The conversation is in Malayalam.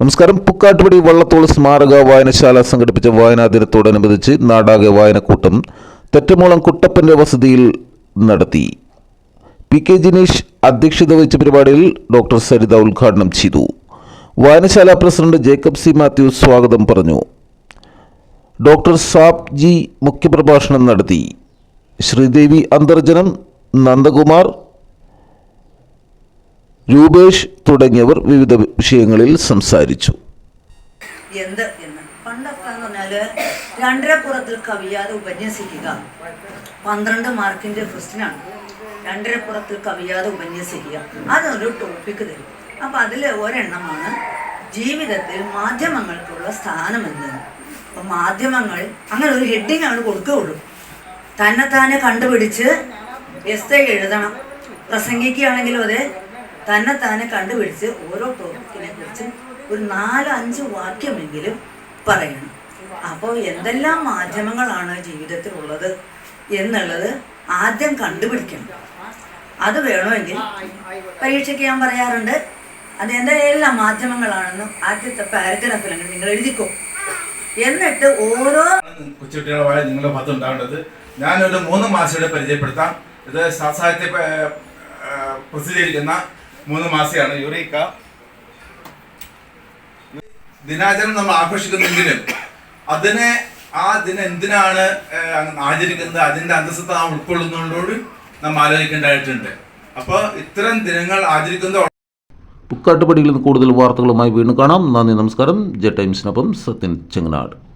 നമസ്കാരം. പുക്കാട്ടുപടി വള്ളത്തോൾ സ്മാരക വായനശാല സംഘടിപ്പിച്ച വായനാ ദിനത്തോടനുബന്ധിച്ച് നാടാകെ വായനക്കൂട്ടം തെറ്റമോളം കുട്ടപ്പന്റെ വസതിയിൽ നടത്തി. പി കെ ജിനീഷ് അധ്യക്ഷത വഹിച്ച പരിപാടിയിൽ ഡോക്ടർ സരിത ഉദ്ഘാടനം ചെയ്തു. വായനശാല പ്രസിഡന്റ് ജേക്കബ് സി മാത്യു സ്വാഗതം പറഞ്ഞു. ഡോക്ടർ സാബ് ജി മുഖ്യപ്രഭാഷണം നടത്തി. ശ്രീദേവി അന്തർജനം നന്ദകുമാർ രൂപേഷ് തുടങ്ങിയവർ വിവിധ വിഷയങ്ങളിൽ സംസാരിച്ചു. എന്ത്? എന്ന് പണ്ടൊക്കെ പറഞ്ഞാൽ രണ്ടര പുറത്തിൽ കവിയാതെ ഉപന്യസിക്കുക. പന്ത്രണ്ട് മാർക്കിന്റെ ക്വസ്റ്റ്യനാണ്. രണ്ടരപ്പുറത്തിൽ കവിയാതെ ഉപന്യസിക്കുക. അതൊരു ടോപ്പിക്ക് തരും. അപ്പൊ അതിൽ ഒരെണ്ണമാണ് ജീവിതത്തിൽ മാധ്യമങ്ങൾക്കുള്ള സ്ഥാനം എന്ന് അപ്പൊ മാധ്യമങ്ങൾ അങ്ങനെ ഒരു ഹെഡിങ് ആണ് കൊടുക്കുകയുള്ളൂ. തന്നെ തന്നെ കണ്ടുപിടിച്ച് എസ് എഴുതണം. പ്രസംഗിക്കുകയാണെങ്കിലും അതെ തന്നെ തന്നെ കണ്ടുപിടിച്ച് ഓരോ ടോപ്പിക്കിനെ കുറിച്ച് ഒരു നാലോ അഞ്ച് വാക്യമെങ്കിലും പറയണം. അപ്പോൾ എന്തെല്ലാം മാധ്യമങ്ങളാണ് ജീവിതത്തിലുള്ളത് എന്നുള്ളത് ആദ്യം കണ്ടുപിടിക്കണം. അത് വേണമെങ്കിൽ പരീക്ഷയ്ക്ക് ഞാൻ പറയാറുണ്ട്. അത് എന്തെല്ലാം മാധ്യമങ്ങളാണെന്ന് ആദ്യത്തെ പാരഗ്രാഫിൽ നിങ്ങൾ എഴുതിക്കോ. എന്നിട്ട് ഓരോ കൊച്ചുകുട്ടികളായ നിങ്ങളുടെ ഭാഗത്ത് ഉണ്ടാവേണ്ടത് ഞാനൊരു മൂന്ന് മാസയുടെ പരിചയപ്പെടുത്താം. ഇത് സാഹിത്യ പ്രസിദ്ധീകരിക്കുന്ന മൂന്ന് മാസമാണ് യുറീക്ക. ദിനാചരണം നമ്മൾ ആഘോഷിക്കുന്നെങ്കിലും അതിനെ ആ ദിനം എന്തിനാണ് ആചരിക്കുന്നത്? അതിന്റെ അന്തസ്സത്ത നാം ഉൾക്കൊള്ളുന്നതോടുകൂടി നാം ആലോചിക്കേണ്ടതായിട്ടുണ്ട്. അപ്പോൾ ഇത്തരം ദിനങ്ങൾ ആചരിക്കുന്ന പുക്കാട്ടുപടിയിൽ നിന്ന് കൂടുതൽ വാർത്തകളുമായി വീണ്ടും കാണാം. നന്ദി നമസ്കാരം. ജെ ടൈംസിനൊപ്പം സത്യൻ ചെങ്ങനാട്.